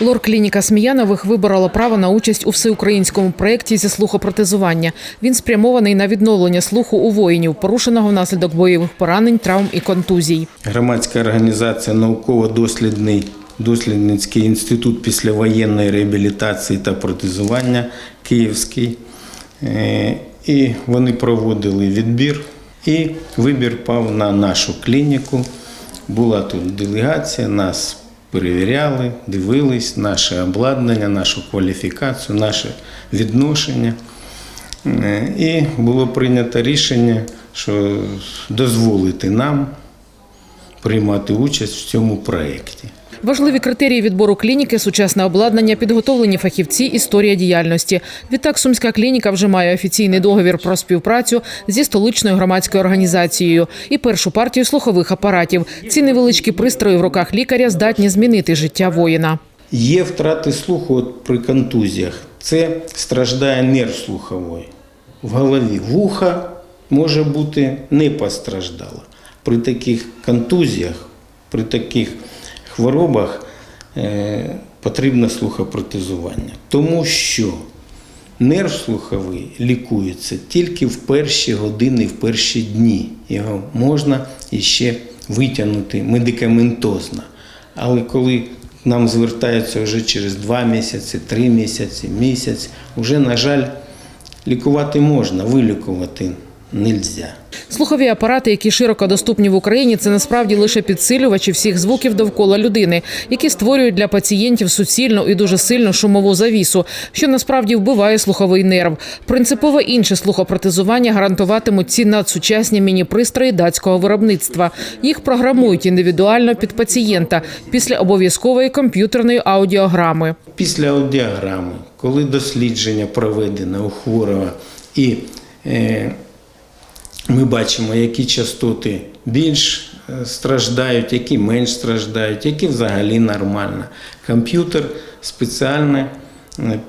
Лор-клініка Сміянових виборола право на участь у всеукраїнському проєкті зі слухопротезування. Він спрямований на відновлення слуху у воїнів, порушеного внаслідок бойових поранень, травм і контузій. Громадська організація науково-дослідний дослідницький інститут післявоєнної реабілітації та протезування Київський. Е, І вони проводили відбір, і вибір пав на нашу клініку. Була тут делегація, нас перевіряли, дивились наше обладнання, нашу кваліфікацію, наше відношення. Е, І було прийнято рішення, що дозволити нам приймати участь в цьому проєкті. Важливі критерії відбору клініки, сучасне обладнання, підготовлені фахівці, історія діяльності. Відтак Сумська клініка вже має офіційний договір про співпрацю зі столичною громадською організацією і першу партію слухових апаратів. Ці невеличкі пристрої в руках лікаря здатні змінити життя воїна. Є втрати слуху при контузіях. Це страждає нерв слуховий в голові. Вуха може бути не постраждала. При таких контузіях, при таких хворобах е, потрібно слухопротезування. Тому що нерв слуховий лікується тільки в перші години, в перші дні. Його можна іще витягнути медикаментозно. Але коли нам звертаються вже через два місяці, три місяці, місяць, вже, на жаль, лікувати можна, вилікувати не можна. Слухові апарати, які широко доступні в Україні, це насправді лише підсилювачі всіх звуків довкола людини, які створюють для пацієнтів суцільну і дуже сильну шумову завісу, що насправді вбиває слуховий нерв. Принципово інше слухопротезування гарантуватимуть ці надсучасні міні-пристрої датського виробництва. Їх програмують індивідуально під пацієнта після обов'язкової комп'ютерної аудіограми. Після аудіограми, коли дослідження проведено у хворого і е, ми бачимо, які частоти більш е, страждають, які менш страждають, які взагалі нормально. Комп'ютер спеціально е,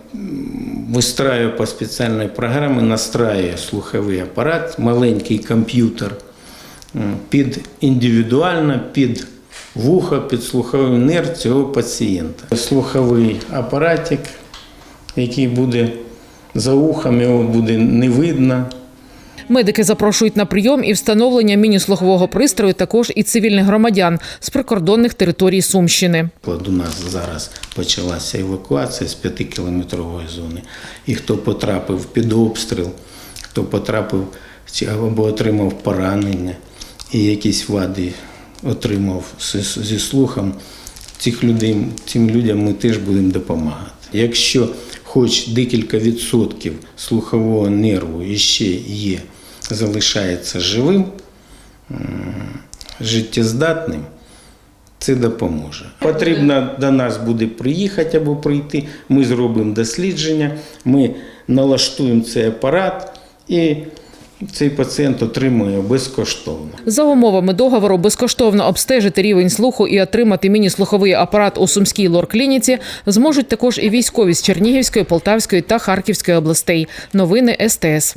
вистраює по спеціальній програмі, настраює слуховий апарат, маленький комп'ютер під індивідуально під вухо, під слуховий нерв цього пацієнта. Слуховий апаратик, який буде за ухом, його буде не видно. Медики запрошують на прийом і встановлення міні-слухового пристрою також і цивільних громадян з прикордонних територій Сумщини. У нас зараз почалася евакуація з 5-кілометрової зони. І хто потрапив під обстріл, хто потрапив або отримав поранення і якісь вади отримав зі- слухом, цих людей, цим людям ми теж будемо допомагати. Якщо хоч декілька відсотків слухового нерву іще є, залишається живим, життєздатним, це допоможе. Потрібно до нас буде приїхати або прийти. Ми зробимо дослідження, ми налаштуємо цей апарат і цей пацієнт отримує безкоштовно. За умовами договору безкоштовно обстежити рівень слуху і отримати міні-слуховий апарат у Сумській лор-клініці зможуть також і військові з Чернігівської, Полтавської та Харківської областей. Новини СТС.